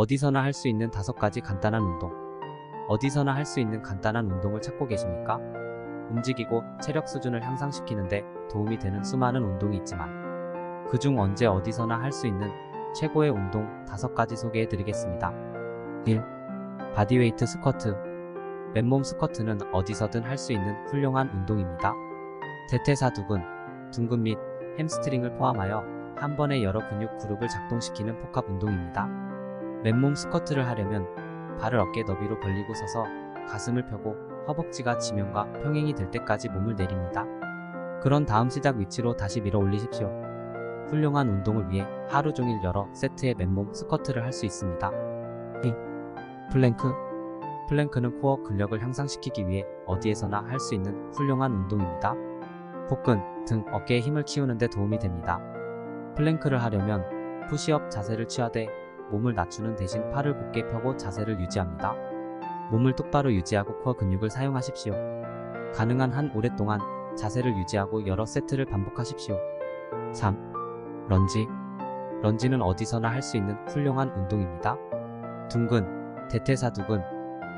어디서나 할 수 있는 다섯 가지 간단한 운동. 어디서나 할 수 있는 간단한 운동을 찾고 계십니까? 움직이고 체력 수준을 향상시키는데 도움이 되는 수많은 운동이 있지만 그중 언제 어디서나 할 수 있는 최고의 운동 다섯 가지 소개해 드리겠습니다. 1. 바디웨이트 스쿼트. 맨몸 스쿼트는 어디서든 할 수 있는 훌륭한 운동입니다. 대퇴사두근, 둔근 및 햄스트링을 포함하여 한 번에 여러 근육 그룹을 작동시키는 복합 운동입니다. 맨몸 스쿼트를 하려면 발을 어깨 너비로 벌리고 서서 가슴을 펴고 허벅지가 지면과 평행이 될 때까지 몸을 내립니다. 그런 다음 시작 위치로 다시 밀어 올리십시오. 훌륭한 운동을 위해 하루 종일 여러 세트의 맨몸 스쿼트를 할 수 있습니다. 2. 플랭크 플랭크는 코어 근력을 향상시키기 위해 어디에서나 할 수 있는 훌륭한 운동입니다. 복근, 등, 어깨에 힘을 키우는 데 도움이 됩니다. 플랭크를 하려면 푸시업 자세를 취하되 몸을 낮추는 대신 팔을 곧게 펴고 자세를 유지합니다. 몸을 똑바로 유지하고 코어 근육을 사용하십시오. 가능한 한 오랫동안 자세를 유지하고 여러 세트를 반복하십시오. 3. 런지 런지는 어디서나 할 수 있는 훌륭한 운동입니다. 둥근, 대퇴사두근,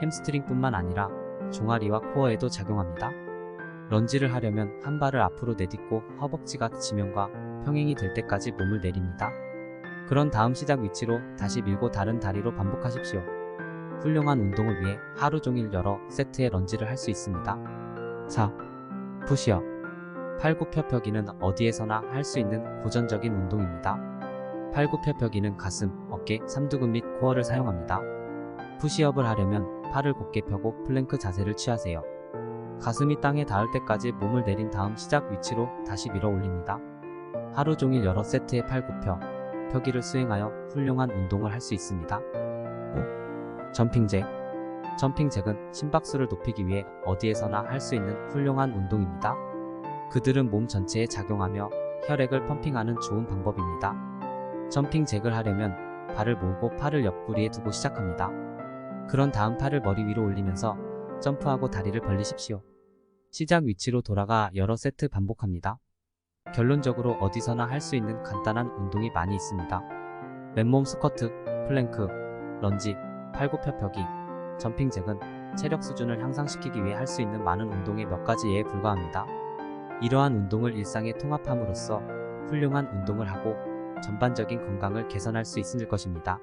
햄스트링뿐만 아니라 종아리와 코어에도 작용합니다. 런지를 하려면 한 발을 앞으로 내딛고 허벅지가 지면과 평행이 될 때까지 몸을 내립니다. 그런 다음 시작 위치로 다시 밀고 다른 다리로 반복하십시오. 훌륭한 운동을 위해 하루 종일 여러 세트의 런지를 할 수 있습니다. 4. 푸시업 팔굽혀펴기는 어디에서나 할 수 있는 고전적인 운동입니다. 팔굽혀펴기는 가슴, 어깨, 삼두근 및 코어를 사용합니다. 푸시업을 하려면 팔을 곧게 펴고 플랭크 자세를 취하세요. 가슴이 땅에 닿을 때까지 몸을 내린 다음 시작 위치로 다시 밀어 올립니다. 하루 종일 여러 세트의 팔굽혀, 펴기를 수행하여 훌륭한 운동을 할 수 있습니다. 5. 점핑잭 점핑잭은 심박수를 높이기 위해 어디에서나 할 수 있는 훌륭한 운동입니다. 그들은 몸 전체에 작용하며 혈액을 펌핑하는 좋은 방법입니다. 점핑잭을 하려면 발을 모으고 팔을 옆구리에 두고 시작합니다. 그런 다음 팔을 머리 위로 올리면서 점프하고 다리를 벌리십시오. 시작 위치로 돌아가 여러 세트 반복합니다. 결론적으로 어디서나 할 수 있는 간단한 운동이 많이 있습니다. 맨몸 스쿼트, 플랭크, 런지, 팔굽혀펴기, 점핑잭은 체력 수준을 향상시키기 위해 할 수 있는 많은 운동의 몇 가지에 불과합니다. 이러한 운동을 일상에 통합함으로써 훌륭한 운동을 하고 전반적인 건강을 개선할 수 있을 것입니다.